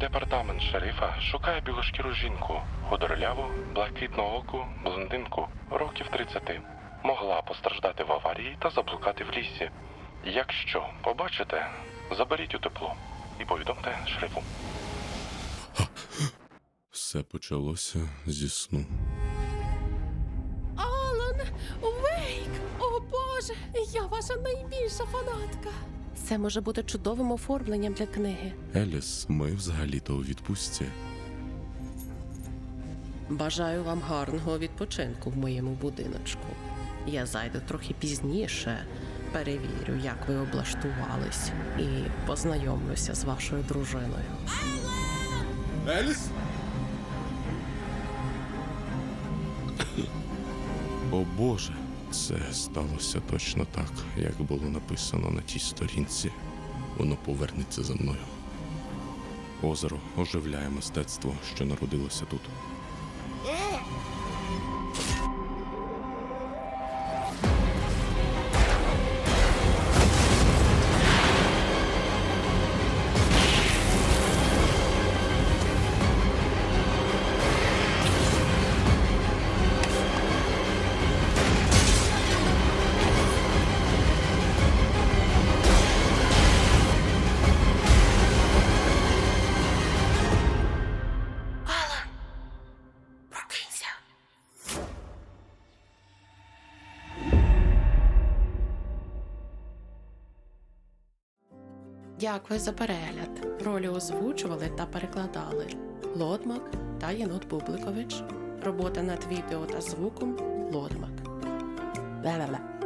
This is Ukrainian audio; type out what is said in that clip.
Департамент шерифа шукає білошкіру жінку, худорляву, блакитнооку, блондинку, років 30. Могла постраждати в аварії та заблукати в лісі. Якщо побачите, заберіть у тепло і повідомте шерифу. Все почалося зі сну. Алан, Вейк! О Боже, я ваша найбільша фанатка. Це може бути чудовим оформленням для книги. Еліс, ми взагалі-то у відпустці. Бажаю вам гарного відпочинку в моєму будиночку. Я зайду трохи пізніше, перевірю, як ви облаштувались, і познайомлюся з вашою дружиною. Еліс? О Боже, це сталося точно так, як було написано на тій сторінці. Воно повернеться за мною. Озеро оживляє мистецтво, що народилося тут. Дякую за перегляд. Ролі озвучували та перекладали Лодмак та Єнот Бубликович. Робота над відео та звуком Лодмак. Ла-ла-ла.